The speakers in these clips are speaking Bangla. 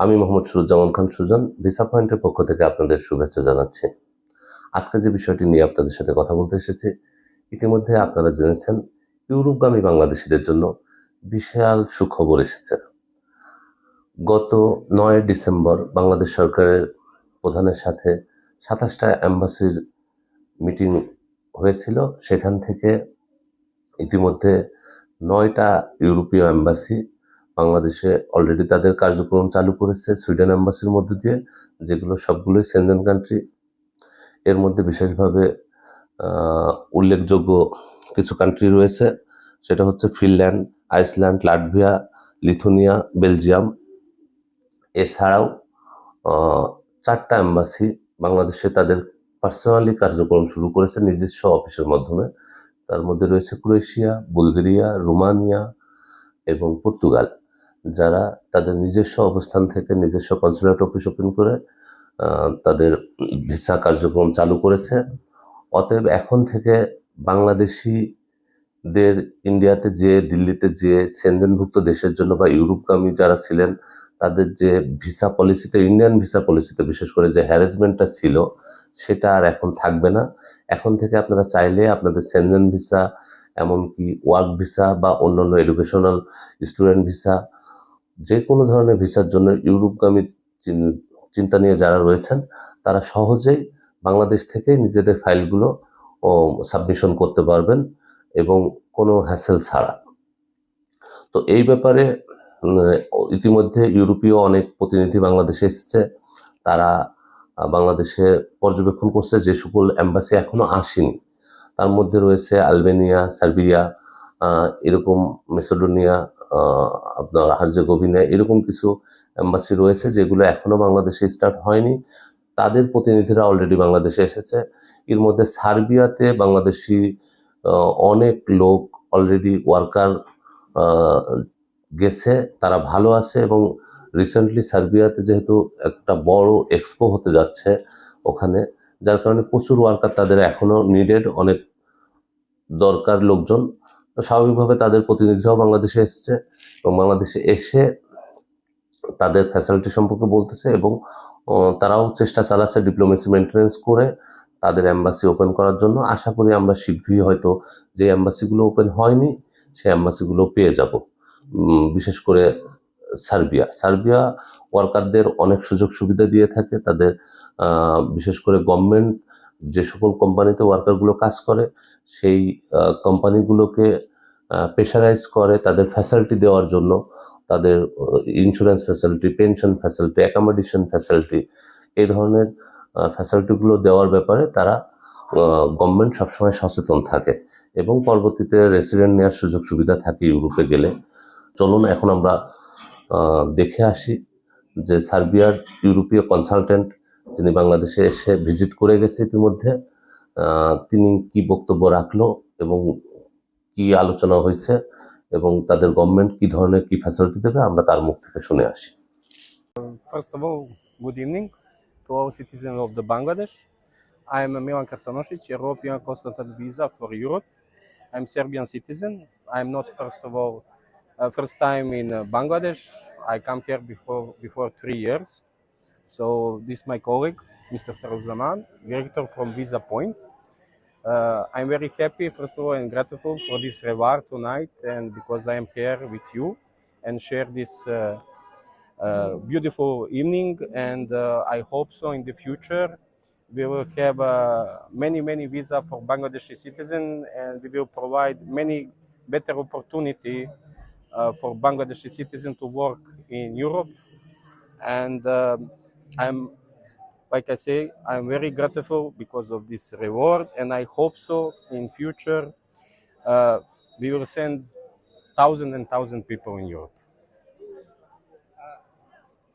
আমি মোহাম্মদ সুরুজ্জামান খান সুজন ভিসা পয়েন্টের পক্ষ থেকে আপনাদের শুভেচ্ছা জানাচ্ছি। আজকে যে বিষয়টি নিয়ে আপনাদের সাথে কথা বলতে এসেছি, ইতিমধ্যে আপনারা জেনেছেন, ইউরোপগামী বাংলাদেশিদের জন্য বিশাল সুখবর এসেছে। গত নয় ডিসেম্বর বাংলাদেশ সরকারের প্রধানের সাথে সাতাশটা অ্যাম্বাসির মিটিং হয়েছিল। সেখান থেকে ইতিমধ্যে নয়টা ইউরোপীয় অ্যাম্বাসি বাংলাদেশে অলরেডি তাদের কার্যক্রম চালু করেছে সুইডেন অ্যাম্বাসির মধ্যে দিয়ে, যেগুলো সবগুলোই সেনজেন কান্ট্রি এর মধ্যে বিশেষভাবে উল্লেখযোগ্য কিছু কান্ট্রি রয়েছে, সেটা হচ্ছে Finland Iceland Latvia Lithuania Belgium এছাড়াও চারটা অ্যাম্বাসি বাংলাদেশে তাদের পার্সোনালি কার্যক্রম শুরু করেছে নিজস্ব অফিসের মাধ্যমে। তার মধ্যে রয়েছে ক্রোয়েশিয়া বুলগেরিয়া রোমানিয়া এবং পর্তুগাল যারা তাদের নিজস্ব অবস্থান থেকে নিজস্ব কনসুলেট অফিস ওপেন করে তাদের ভিসা কার্যক্রম চালু করেছে। অতএব এখন থেকে বাংলাদেশিদের ইন্ডিয়াতে যে, দিল্লিতে যে সেনজেনভুক্ত দেশের জন্য বা ইউরোপগামী যারা ছিলেন, তাদের যে ভিসা পলিসিতে, ইন্ডিয়ান ভিসা পলিসিতে বিশেষ করে যে হ্যারাসমেন্টটা ছিল, সেটা আর এখন থাকবে না। এখন থেকে আপনারা চাইলে আপনাদের সেনজেন ভিসা, এমনকি ওয়ার্ক ভিসা বা অন্যান্য এডুকেশনাল স্টুডেন্ট ভিসা যে কোনো ধরনের ভিসার জন্য ইউরোপগামী চিন্তা নিয়ে যারা রয়েছেন, তারা সহজেই বাংলাদেশ থেকে নিজেদের ফাইলগুলো সাবমিশন করতে পারবেন এবং কোনো হ্যাসেল ছাড়া। তো এই ব্যাপারে ইতিমধ্যে ইউরোপীয় অনেক প্রতিনিধি বাংলাদেশে এসেছে। তারা বাংলাদেশে পর্যবেক্ষণ করছে যে সকল অ্যাম্বাসি এখনও আসেনি। তার মধ্যে রয়েছে আলবেনিয়া, সার্বিয়া এরকম মেসোডোনিয়া আপনার হার্জেগোভিনা এরকম কিছু এম্বাসি রয়েছে যেগুলো এখনও বাংলাদেশে স্টার্ট হয়নি। তাদের প্রতিনিধিরা অলরেডি বাংলাদেশে এসেছে। এর মধ্যে সার্বিয়াতে বাংলাদেশি অনেক লোক অলরেডি ওয়ার্কার গেছে। তারা ভালো আছে এবং রিসেন্টলি সার্বিয়াতে যেহেতু একটা বড় এক্সপো হতে যাচ্ছে ওখানে, যার কারণে প্রচুর ওয়ার্কার তাদের এখনও নিডেড অনেক দরকার লোকজন। তো স্বাভাবিকভাবে তাদের প্রতিনিধিরাও বাংলাদেশে এসেছে এবং বাংলাদেশে এসে তাদের ফ্যাসিলিটি সম্পর্কে বলতেছে এবং তারাও চেষ্টা চালাচ্ছে ডিপ্লোমেসি মেনটেন্স করে তাদের অ্যাম্বাসি ওপেন করার জন্য। আশা করি আমরা শীঘ্রই হয়তো যে অ্যাম্বাসিগুলো ওপেন হয়নি, সেই অ্যাম্বাসিগুলো পেয়ে যাব। বিশেষ করে সার্বিয়া। সার্বিয়া ওয়ার্কারদের অনেক সুযোগ সুবিধা দিয়ে থাকে। তাদের বিশেষ করে গভর্নমেন্ট যে সকল কোম্পানিতে ওয়ার্কারগুলো কাজ করে, সেই কোম্পানিগুলোকে প্রেশারাইজ করে তাদের ফ্যাসিলিটি দেওয়ার জন্য তাদের insurance facility pension facility accommodation facility এই ধরনের ফ্যাসিলিটিগুলো দেওয়ার ব্যাপারে তারা গভর্নমেন্ট সবসময় সচেতন থাকে এবং পরবর্তীতে রেসিডেন্ট নেওয়ার সুযোগ সুবিধা থাকে ইউরোপে গেলে। চলুন এখন আমরা দেখে আসি যে সার্বিয়ার ইউরোপীয় কনসালটেন্ট যিনি বাংলাদেশে এসে ভিজিট করে গেছে ইতিমধ্যে তিনি কি বক্তব্য রাখল এবং কি আলোচনা হয়েছে এবং তাদের গভর্নমেন্ট কি ধরনের কি ফ্যাসিলিটি দেবে, আমরা তার মুখ থেকে শুনে আসি। First of all good evening to all citizen of the Bangladesh I am Miwan Kasanosich European continental visa for Europe I am Serbian citizen I am not first of all first time in Bangladesh I come here before before three years So this is my colleague, Mr. Saruzaman, director from Visa Point. Uh, I'm very happy, first of all, and grateful for this reward tonight, and because I am here with you and share this uh, uh, beautiful evening. And uh, I hope so in the future we will have uh, many, many visa for Bangladeshi citizens, and we will provide many better opportunity uh, for Bangladeshi citizens to work in Europe. And um I'm like I say, I'm very grateful because of this reward, and I hope so in future uh, we will send thousand and thousand people in Europe.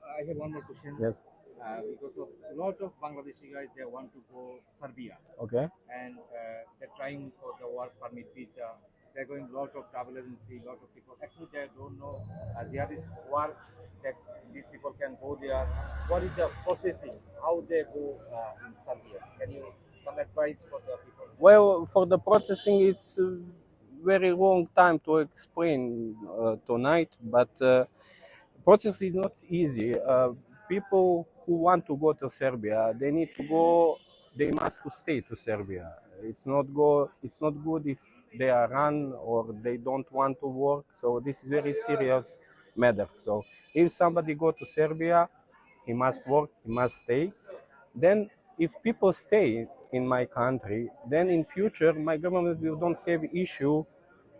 I have one more question. Yes. Uh, because of a lot of Bangladeshi guys, they want to go Serbia Okay. and uh, they're trying for the work permit visa. They're going lot of travel agency, lot of people. Actually, they don't know uh, there is work that these people can go there. What is the processing? How they go uh, in Serbia? Can you some advice for the people? Well, for the processing, it's a very long time to explain uh, tonight, but uh, process is not easy. Uh, people who want to go to Serbia, they need to go. They must to stay to Serbia. It's not go. It's not good if they are run or they don't want to work. So this is very serious matter. So if somebody go to Serbia, he must work. He must stay. Then if people stay in my country, then in future my government will don't have issue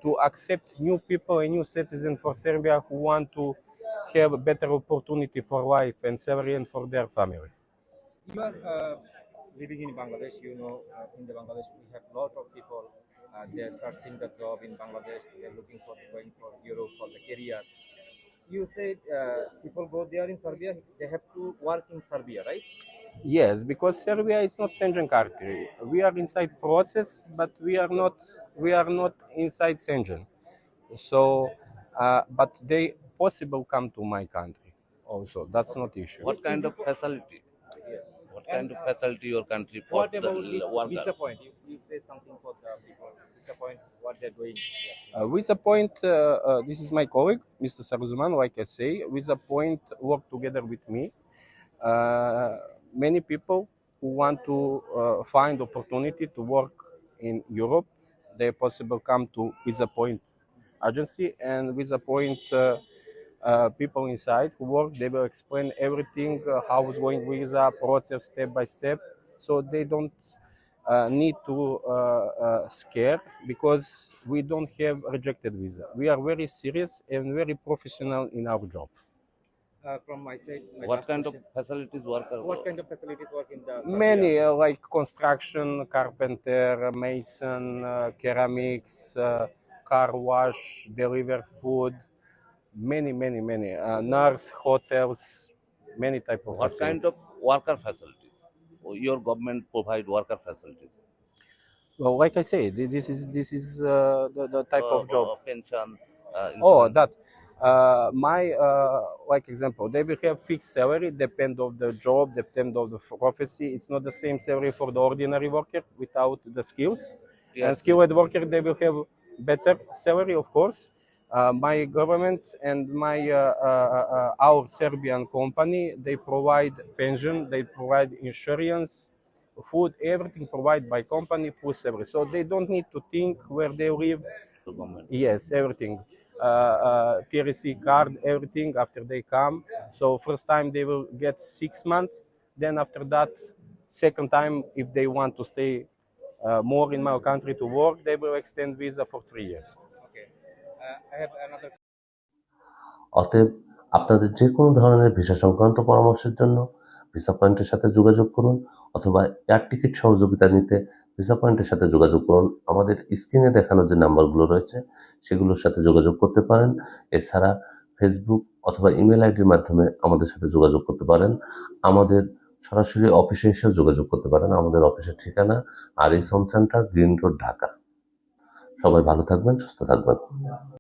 to accept new people and new citizens for Serbia who want to have a better opportunity for life and salary and for their family. Uh, living in Bangladesh. You know, uh, in the Bangladesh we have a lot of people. Uh, they are searching the job in Bangladesh. They are looking for going for Europe for the career. You said uh, people go there in Serbia. They have to work in Serbia, right? Yes, because Serbia is not Schengen country. We are inside process, but we are not we are not inside Schengen. So, uh, but they possible come to my country also. That's not issue. What kind of facility? Yes. What kind of facility your country for What the about this worker? visa point? You, you say something for the people. Visa point. What they're doing. Uh, with a point, uh, uh, this is my colleague, Mr. Saruzuman, like I say, with a point work together with me. Uh, many people who want to uh, find opportunity to work in Europe, they possible come to with a point agency and with a point uh, people inside who work, they will explain everything, uh, it's going with the process step by step, so they don't uh, need to uh, uh, scare because we don't have rejected visa. We are very serious and very professional in our job. Uh, from my side. my What last kind of question. facilities worker? What kind of facilities work in the Serbia? Many uh, like construction, carpenter, mason, uh, ceramics, uh, car wash, deliver food, many, many, many. Uh, nurse, hotels, many type of What facilities. kind of worker facilities? Your government provide worker facilities. Well, like I say, thi- this is this is uh, the, the type Uh, of job. uh, pension. Uh, Oh, insurance. that. Uh, my uh, like example, they will have fixed salary, depend of the job, depend of the prophecy. It's not the same salary for the ordinary worker without the skills. Yes. And skilled worker, they will have better salary, of course. Uh, my government and my uh, uh, uh, our Serbian company, they provide pension, they provide insurance, food, everything provided by company plus salary. So they don't need to think where they live. Yes, everything. Uh, uh, TRC card, everything after they come. So first time they will get six months. Then after that, second time, if they want to stay uh, more in my country to work, they will extend visa for three years. অতএব আপনাদের যে কোনো ধরনের ভিসা সংক্রান্ত পরামর্শের জন্য ভিসা পয়েন্টের সাথে যোগাযোগ করুন অথবা এয়ার টিকিট সহযোগিতা নিতে ভিসা পয়েন্টের সাথে যোগাযোগ করুন। আমাদের স্ক্রিনে দেখানো যে নাম্বারগুলো রয়েছে, সেগুলোর সাথে যোগাযোগ করতে পারেন। এছাড়া ফেসবুক অথবা ইমেল আইডির মাধ্যমে আমাদের সাথে যোগাযোগ করতে পারেন। আমাদের সরাসরি অফিসে এসেও যোগাযোগ করতে পারেন। আমাদের অফিসের ঠিকানা আর এই home centre, green road, Dhaka. সবাই ভালো থাকবেন, সুস্থ থাকবেন।